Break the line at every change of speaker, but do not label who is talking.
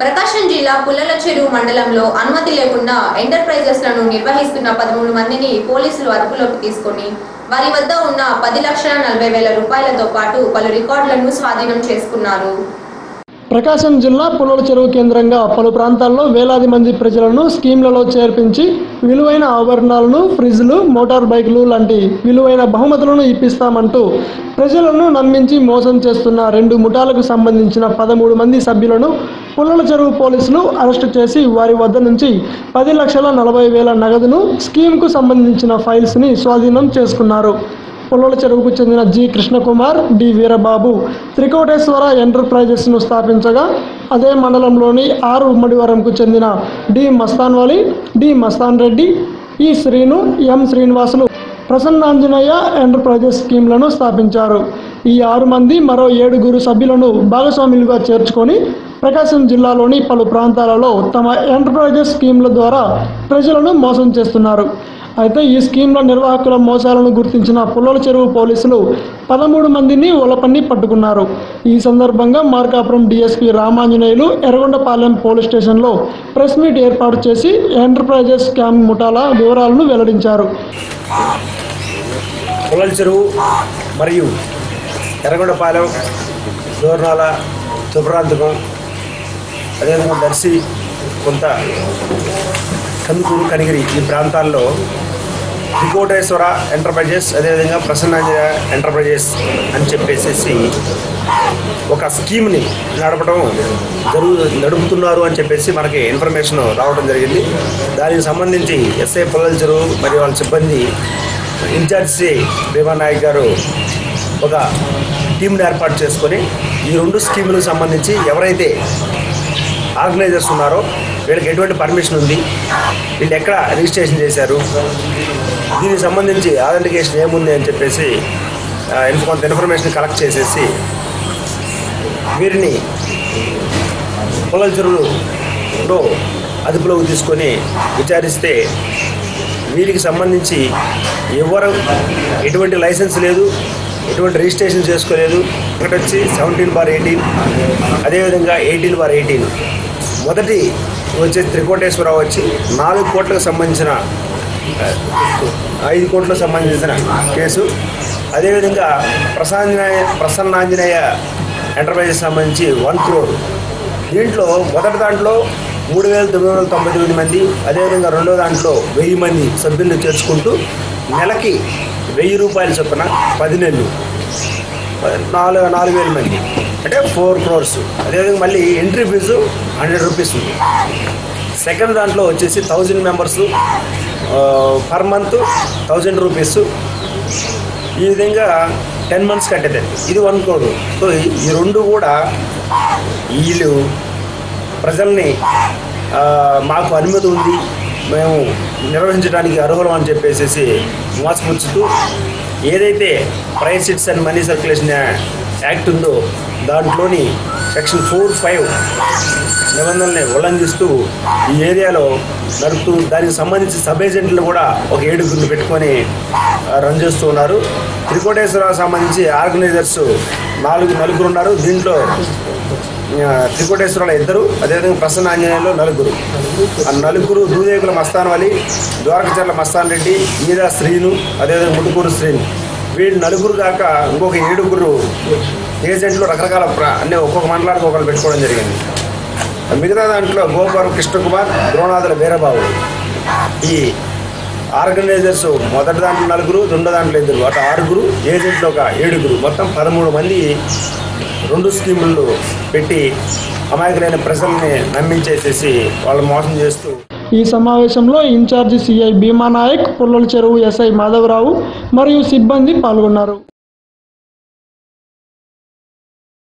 ప్రకాశం జిల్లా పుల్లల చెరువు మండలంలో అనుమతి లేకుండా ఎంటర్ప్రైజెస్లను నిర్వహిస్తున్న పదమూడు మందిని పోలీసులు అదుపులోకి తీసుకొని వారి వద్ద ఉన్న పది లక్షల నలభై వేల రూపాయలతో పాటు పలు రికార్డులను స్వాధీనం చేసుకున్నారు.
ప్రకాశం జిల్లా పుల్లల చెరువు కేంద్రంగా పలు ప్రాంతాల్లో వేలాది మంది ప్రజలను స్కీమ్లలో చేర్పించి విలువైన ఆభరణాలను ఫ్రిడ్జ్లు మోటార్ బైకులు లాంటి విలువైన బహుమతులను ఇప్పిస్తామంటూ ప్రజలను నమ్మించి మోసం చేస్తున్న రెండు ముఠాలకు సంబంధించిన పదమూడు మంది సభ్యులను పుల్లల చెరువు పోలీసులు అరెస్టు చేసి వారి వద్ద నుంచి పది లక్షల నలభై వేల నగదును స్కీమ్కు సంబంధించిన ఫైల్స్ని స్వాధీనం చేసుకున్నారు. పుల్లల చెరువుకు చెందిన జి. కృష్ణకుమార్ డి. వీరబాబు త్రికోటేశ్వర ఎంటర్ప్రైజెస్ను స్థాపించగా అదే మండలంలోని ఆరు ఉమ్మడివరంకు చెందిన D. Mastanvali D. Mastan Reddy E Srinu M. Srinivasulu Prasannanjaneya enterprises స్కీమ్లను స్థాపించారు. ఈ ఆరు మంది మరో ఏడుగురు సభ్యులను భాగస్వాములుగా చేర్చుకొని ప్రకాశం జిల్లాలోని పలు ప్రాంతాలలో తమ ఎంటర్ప్రైజెస్ స్కీమ్ల ద్వారా ప్రజలను మోసం చేస్తున్నారు. అయితే ఈ స్కీమ్ల నిర్వాహకుల మోసాలను గుర్తించిన పుల్లల చెరువు పోలీసులు పదమూడు మందిని ఒలపన్ని పట్టుకున్నారు. ఈ సందర్భంగా మార్కాపురం డీఎస్పీ రామాంజనేయులు ఎర్రగొండపాలెం పోలీస్ స్టేషన్లో ప్రెస్ మీట్ ఏర్పాటు చేసి ఎంటర్ప్రైజెస్ స్కామ్ ముఠాల వివరాలను వెల్లడించారు.
పుల్లల చెరువు మరియు ఎర్రగొండపాలెం దూర్నాల తుప్రాంతకం అదేవిధంగా దర్శి కొంత కందుకూరు కనిగిరి ఈ ప్రాంతాల్లో త్రికోటేశ్వర ఎంటర్ప్రైజెస్ అదేవిధంగా ప్రసన్నాంజయ ఎంటర్ప్రైజెస్ అని చెప్పేసి ఒక స్కీమ్ని నడపడం జరుగు నడుపుతున్నారు అని చెప్పేసి మనకి ఇన్ఫర్మేషన్ రావడం జరిగింది. దానికి సంబంధించి ఎస్ఐ పుల్లల చెరువు మరియు వాళ్ళ సిబ్బంది ఇన్ఛార్జి సి భీమా నాయక్ గారు ఒక టీంని ఏర్పాటు చేసుకొని ఈ రెండు స్కీములకు సంబంధించి ఎవరైతే ఆర్గనైజర్స్ ఉన్నారో వీళ్ళకి ఎటువంటి పర్మిషన్ ఉంది? వీళ్ళు ఎక్కడ రిజిస్ట్రేషన్ చేశారు? దీనికి సంబంధించి ఆథెంటికేషన్ ఏముంది అని చెప్పేసి కొంత ఇన్ఫర్మేషన్ కలెక్ట్ చేసేసి వీరిని పొలాల చెరువులో అదుపులోకి తీసుకొని విచారిస్తే వీరికి సంబంధించి ఎవరు ఎటువంటి లైసెన్స్ లేదు ఎటువంటి రిజిస్ట్రేషన్ చేసుకోలేదు. ఒకటి వచ్చి సెవెంటీన్ బార్ ఎయిటీన్ అదేవిధంగా ఎయిటీన్ బార్ ఎయిటీన్. మొదటి వచ్చే త్రికోటేశ్వరరావు వచ్చి నాలుగు కోట్లకు సంబంధించిన ఐదు కోట్లకు సంబంధించిన కేసు. అదేవిధంగా ప్రసాంజనేయ ప్రసన్నాంజనేయ ఎంటర్ప్రైజెస్ సంబంధించి వన్ క్రోర్ దీంట్లో మొదటి దాంట్లో మూడు వేల తొమ్మిది వందల తొంభై తొమ్మిది మంది అదేవిధంగా రెండో దాంట్లో వెయ్యి మంది సభ్యులను చేర్చుకుంటూ నెలకి వెయ్యి రూపాయల చొప్పున పది నెలలు నాలుగు నాలుగు వేల మంది. అంటే ఫోర్ క్రోర్స్. అదేవిధంగా మళ్ళీ ఎంట్రీ ఫీజు హండ్రెడ్ రూపీస్ ఉంది. సెకండ్ దాంట్లో వచ్చేసి thousand members per month thousand rupees. ఈ విధంగా టెన్ మంత్స్ కట్టేదండి ఇది వన్ క్రోడ్ సో ఈ రెండు కూడా వీళ్ళు ప్రజల్ని మాకు అనుమతి ఉంది. మేము నిర్వహించడానికి అర్హులం అని చెప్పేసి మోసపుచ్చుతూ ఏదైతే prize chits and money circulation act ఉందో దాంట్లోని సెక్షన్ ఫోర్ ఫైవ్ నిబంధనల్ని ఉల్లంఘిస్తూ ఈ ఏరియాలో నడుపుతూ దానికి సంబంధించి సబ్ ఏజెంట్లు కూడా ఒక ఏడుగురిని పెట్టుకొని రన్ చేస్తూ ఉన్నారు. త్రికోటేశ్వరరావు సంబంధించి ఆర్గనైజర్స్ నాలుగు నలుగురు ఉన్నారు. దీంట్లో ఆ, ఇద్దరు అదేవిధంగా ప్రసన్న ఆంజనేయులు నలుగురు. ఆ నలుగురు దూదేకుల మస్తాన్ వలి ద్వారకచర్ల మస్తాన్ రెడ్డి మీద శ్రీను అదేవిధంగా ముట్టుకూరు శ్రీను. వీళ్ళు నలుగురు కాక ఇంకొక ఏడుగురు ఏజెంట్లు రకరకాల అన్ని ఒక్కొక్క మండలానికి ఒకరు పెట్టుకోవడం జరిగింది. మిగతా దాంట్లో గోపాల్ కృష్ణకుమార్ ద్రోణాదుల వీరబాబు. ఈ ఆర్గనైజర్స్ మొదటి దాంట్లో నలుగురు రెండో దాంట్లో ఇద్దరు. అటు ఆరుగురు ఏజెంట్లు ఒక ఏడుగురు. మొత్తం పదమూడు మంది రెండు స్కీములు పెట్టి అమాయకులైన ప్రజల్ని నమ్మించేసేసి వాళ్ళు మోసం చేస్తూ
ఈ సమావేశంలో in charge CI Bhima Nayak Pullala Cheruvu SI Madhavarao మరియు సిబ్బంది పాల్గొన్నారు.